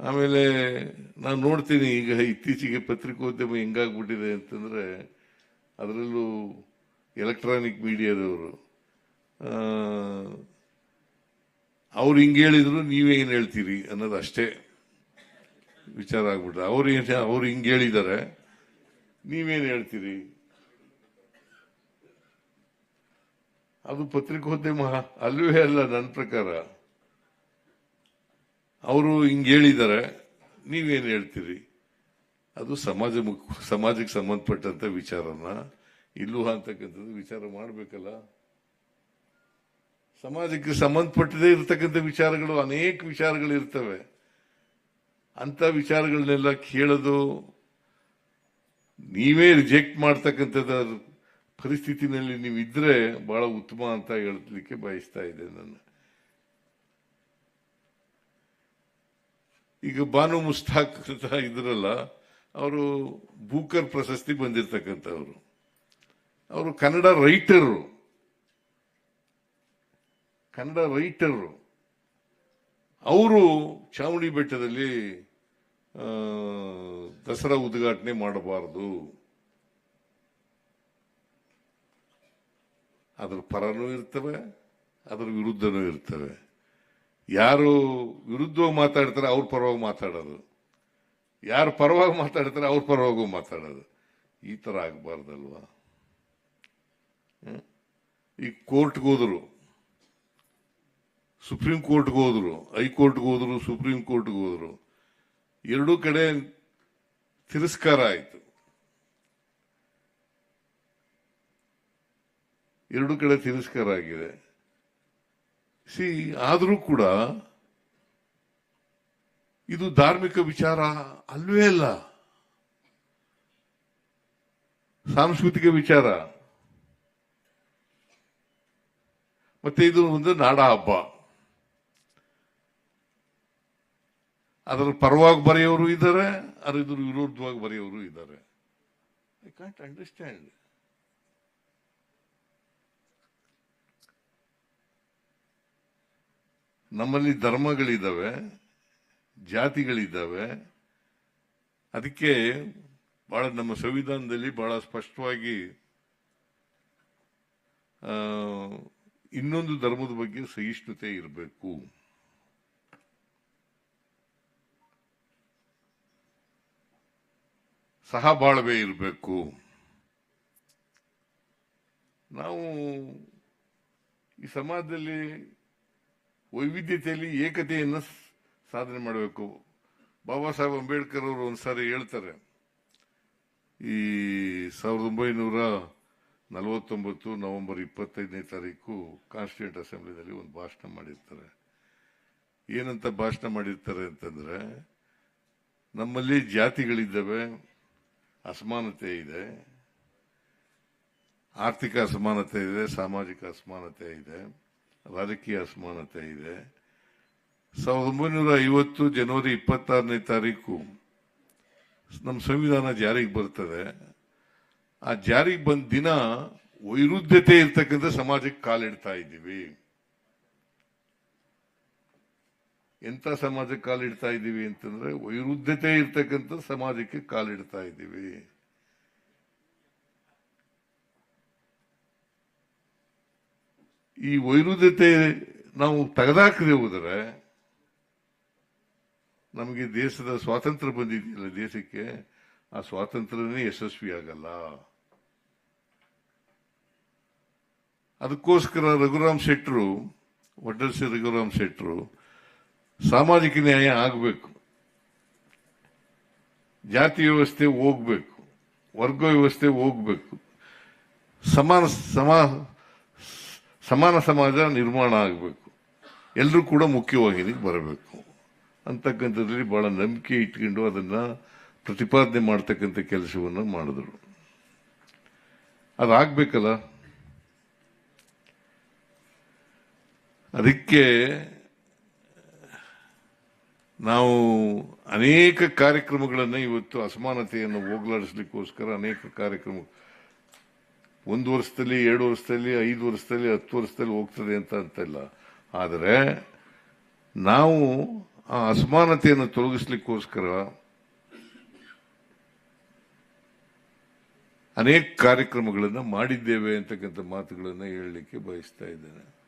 ಆಮೇಲೆ ನಾನು ನೋಡ್ತೀನಿ ಈಗ ಇತ್ತೀಚೆಗೆ ಪತ್ರಿಕೋದ್ಯಮ ಹೆಂಗಾಗ್ಬಿಟ್ಟಿದೆ ಅಂತಂದರೆ ಅದರಲ್ಲೂ ಎಲೆಕ್ಟ್ರಾನಿಕ್ ಮೀಡಿಯಾದವರು. ಅವ್ರು ಹಿಂಗೆ ಹೇಳಿದ್ರು ನೀವೇನು ಹೇಳ್ತೀರಿ ಅನ್ನೋದು ಅಷ್ಟೇ ವಿಚಾರ ಆಗ್ಬಿಟ್ರೆ. ಅವ್ರು ಏನು, ಅವ್ರು ಹಿಂಗೆ ಹೇಳಿದ್ದಾರೆ ನೀವೇನು ಹೇಳ್ತೀರಿ? ಅದು ಪತ್ರಿಕೋದ್ಯಮ ಅಲ್ಲವೇ ಅಲ್ಲ ನನ್ನ ಪ್ರಕಾರ. ಅವರು ಹಿಂಗೆ ಹೇಳಿದ್ದಾರೆ ನೀವೇನು ಹೇಳ್ತೀರಿ? ಅದು ಸಮಾಜ ಸಮಾಜಕ್ಕೆ ಸಂಬಂಧಪಟ್ಟಂತ ವಿಚಾರನ. ಇಲ್ಲೂ ಅಂತಕ್ಕಂಥದ್ದು ವಿಚಾರ ಮಾಡಬೇಕಲ್ಲ. ಸಮಾಜಕ್ಕೆ ಸಂಬಂಧಪಟ್ಟದೇ ಇರತಕ್ಕಂಥ ವಿಚಾರಗಳು ಅನೇಕ ವಿಚಾರಗಳು ಇರ್ತವೆ ಅಂತ ವಿಚಾರಗಳನ್ನೆಲ್ಲ ಕೇಳೋದು, ನೀವೇ ರಿಜೆಕ್ಟ್ ಮಾಡ್ತಕ್ಕಂಥದ್ದು ಪರಿಸ್ಥಿತಿನಲ್ಲಿ ನೀವಿದ್ರೆ ಬಹಳ ಉತ್ತಮ ಅಂತ ಹೇಳಲಿಕ್ಕೆ ಬಯಸ್ತಾ ಇದೆ ನಾನು. ಈಗ ಬಾನು ಮುಸ್ತಾಕ್ ಅಂತ ಇದ್ರಲ್ಲ, ಅವರು ಬೂಕರ್ ಪ್ರಶಸ್ತಿ ಬಂದಿರತಕ್ಕಂಥವ್ರು. ಅವರು ಕನ್ನಡ ರೈಟರು. ಕನ್ನಡ ರೈಟರು. ಅವರು ಚಾವಣಿ ಬೆಟ್ಟದಲ್ಲಿ ದಸರಾ ಉದ್ಘಾಟನೆ ಮಾಡಬಾರದು. ಅದರ ಪರನೂ ಇರ್ತವೆ, ಅದರ ವಿರುದ್ಧನೂ ಇರ್ತವೆ. ಯಾರು ವಿರುದ್ಧವಾಗಿ ಮಾತಾಡ್ತಾರೆ ಅವ್ರ ಪರವಾಗಿ ಮಾತಾಡೋದು. ಯಾರು ಪರವಾಗಿ ಮಾತಾಡ್ತಾರೆ ಅವ್ರ ಪರವಾಗಿ ಮಾತಾಡೋದು. ಈ ಥರ ಆಗಬಾರ್ದಲ್ವಾ? ಈ ಕೋರ್ಟ್ಗೆ ಹೋದರು. ಸುಪ್ರೀಂ ಕೋರ್ಟ್ಗೆ ಹೋದರು. ಹೈಕೋರ್ಟ್ಗೆ ಹೋದರು, ಸುಪ್ರೀಂ ಕೋರ್ಟ್ಗೆ ಹೋದರು. ಎರಡೂ ಕಡೆ ತಿರಸ್ಕಾರ ಆಯಿತು. ಎರಡೂ ಕಡೆ ತಿರಸ್ಕಾರ ಆಗಿದೆ. ಸಿ, ಆದರೂ ಕೂಡ ಇದು ಧಾರ್ಮಿಕ ವಿಚಾರ ಅಲ್ವೇ ಅಲ್ಲ. ಸಾಂಸ್ಕೃತಿಕ ವಿಚಾರ. ಮತ್ತೆ ಇದು ಒಂದು ನಾಡ ಹಬ್ಬ. ಅದರ ಪರವಾಗಿ ಬರೆಯೋರು ಇದ್ದಾರೆ, ಅದರ ವಿರೋಧವಾಗಿ ಬರೆಯೋರು ಇದ್ದಾರೆ. ಐ ಕಾಂಟ್ ಅಂಡರ್ಸ್ಟ್ಯಾಂಡ್ ನಮ್ಮಲ್ಲಿ ಧರ್ಮಗಳಿದ್ದಾವೆ, ಜಾತಿಗಳಿದ್ದಾವೆ. ಅದಕ್ಕೆ ಬಹಳ ನಮ್ಮ ಸಂವಿಧಾನದಲ್ಲಿ ಬಹಳ ಸ್ಪಷ್ಟವಾಗಿ ಇನ್ನೊಂದು ಧರ್ಮದ ಬಗ್ಗೆ ಸಹಿಷ್ಣುತೆ ಇರಬೇಕು. ಸಹಬಾಳ್ವೆ ಇರಬೇಕು. ನಾವು ಈ ಸಮಾಜದಲ್ಲಿ ವೈವಿಧ್ಯತೆಯಲ್ಲಿ ಏಕತೆಯನ್ನು ಸಾಧನೆ ಮಾಡಬೇಕು. ಬಾಬಾ ಸಾಹೇಬ್ ಅಂಬೇಡ್ಕರ್ ಅವರು ಒಂದ್ಸಾರಿ ಹೇಳ್ತಾರೆ, ಈ ಸಾವಿರದ ಒಂಬೈನೂರ ನಲವತ್ತೊಂಬತ್ತು ನವೆಂಬರ್ ಇಪ್ಪತ್ತೈದನೇ ತಾರೀಕು ಕಾನ್ಸ್ಟಿಟ್ಯೂಂಟ್ ಅಸೆಂಬ್ಲಿನಲ್ಲಿ ಒಂದು ಭಾಷಣ ಮಾಡಿರ್ತಾರೆ. ಏನಂತ ಭಾಷಣ ಮಾಡಿರ್ತಾರೆ ಅಂತಂದ್ರೆ, ನಮ್ಮಲ್ಲಿ ಜಾತಿಗಳಿದ್ದಾವೆ, ಅಸಮಾನತೆ ಇದೆ, ಆರ್ಥಿಕ ಅಸಮಾನತೆ ಇದೆ, ಸಾಮಾಜಿಕ ಅಸಮಾನತೆ ಇದೆ. ರಾಜಕೀಯ ಅಸಮಾನತೆ ಇದೆ. ಸಾವಿರದ ಒಂಬೈನೂರ ಐವತ್ತು ಜನವರಿ ಇಪ್ಪತ್ತಾರನೇ ತಾರೀಕು ನಮ್ಮ ಸಂವಿಧಾನ ಜಾರಿಗೆ ಬರ್ತದೆ. ಆ ಜಾರಿಗೆ ಬಂದ ದಿನ ವೈರುಧ್ಯತೆ ಇರ್ತಕ್ಕಂಥ ಸಮಾಜಕ್ಕೆ ಕಾಲಿಡ್ತಾ ಇದ್ದೀವಿ. ಎಂತ ಸಮಾಜಕ್ಕೆ ಕಾಲಿಡ್ತಾ ಇದ್ದೀವಿ ಅಂತಂದ್ರೆ ವೈರುದ್ಧತೆ ಇರ್ತಕ್ಕಂಥ ಸಮಾಜಕ್ಕೆ ಕಾಲಿಡ್ತಾ ಇದ್ದೀವಿ. ಈ ವೈರುಧ್ಯತೆ ನಾವು ತೆಗೆದಾಕದೆ ಹೋದರೆ ನಮಗೆ ದೇಶದ ಸ್ವಾತಂತ್ರ್ಯ ಬಂದಿದೆಯಲ್ಲ ದೇಶಕ್ಕೆ, ಆ ಸ್ವಾತಂತ್ರ್ಯನೇ ಯಶಸ್ವಿ ಆಗಲ್ಲ ಅದಕ್ಕೋಸ್ಕರ ರಘುರಾಮ್ ಶೆಟ್ಟರು ವಡ್ಡರ್ಸಿ ರಘುರಾಮ್ ಶೆಟ್ಟರು ಸಾಮಾಜಿಕ ನ್ಯಾಯ ಆಗಬೇಕು. ಜಾತಿ ವ್ಯವಸ್ಥೆ ಹೋಗ್ಬೇಕು. ವರ್ಗ ವ್ಯವಸ್ಥೆ ಹೋಗ್ಬೇಕು. ಸಮಾನ, ಸಮಾ ಸಮಾನ ಸಮಾಜ ನಿರ್ಮಾಣ ಆಗಬೇಕು. ಎಲ್ಲರೂ ಕೂಡ ಮುಖ್ಯವಾಹಿನಿಗೆ ಬರಬೇಕು. ಅಂತಕ್ಕಂಥದ್ರಲ್ಲಿ ಬಹಳ ನಂಬಿಕೆ ಇಟ್ಕೊಂಡು ಅದನ್ನು ಪ್ರತಿಪಾದನೆ ಮಾಡ್ತಕ್ಕಂಥ ಕೆಲಸವನ್ನು ಮಾಡಿದ್ರು. ಅದಾಗಬೇಕಲ್ಲ? ಅದಕ್ಕೆ ನಾವು ಅನೇಕ ಕಾರ್ಯಕ್ರಮಗಳನ್ನು ಇವತ್ತು ಅಸಮಾನತೆಯನ್ನು ಹೋಗಲಾಡಿಸ್ಲಿಕ್ಕೋಸ್ಕರ ಅನೇಕ ಕಾರ್ಯಕ್ರಮ ಒಂದು ವರ್ಷದಲ್ಲಿ, ಎರಡು ವರ್ಷದಲ್ಲಿ, ಐದು ವರ್ಷದಲ್ಲಿ, ಹತ್ತು ವರ್ಷದಲ್ಲಿ ಹೋಗ್ತದೆ ಅಂತ ಅಂತಿಲ್ಲ ಆದರೆ ನಾವು ಆ ಅಸಮಾನತೆಯನ್ನು ತೊಲಗಿಸ್ಲಿಕ್ಕೋಸ್ಕರ ಅನೇಕ ಕಾರ್ಯಕ್ರಮಗಳನ್ನು ಮಾಡಿದ್ದೇವೆ ಅಂತಕ್ಕಂಥ ಮಾತುಗಳನ್ನು ಹೇಳಲಿಕ್ಕೆ ಬಯಸ್ತಾ ಇದ್ದೇನೆ.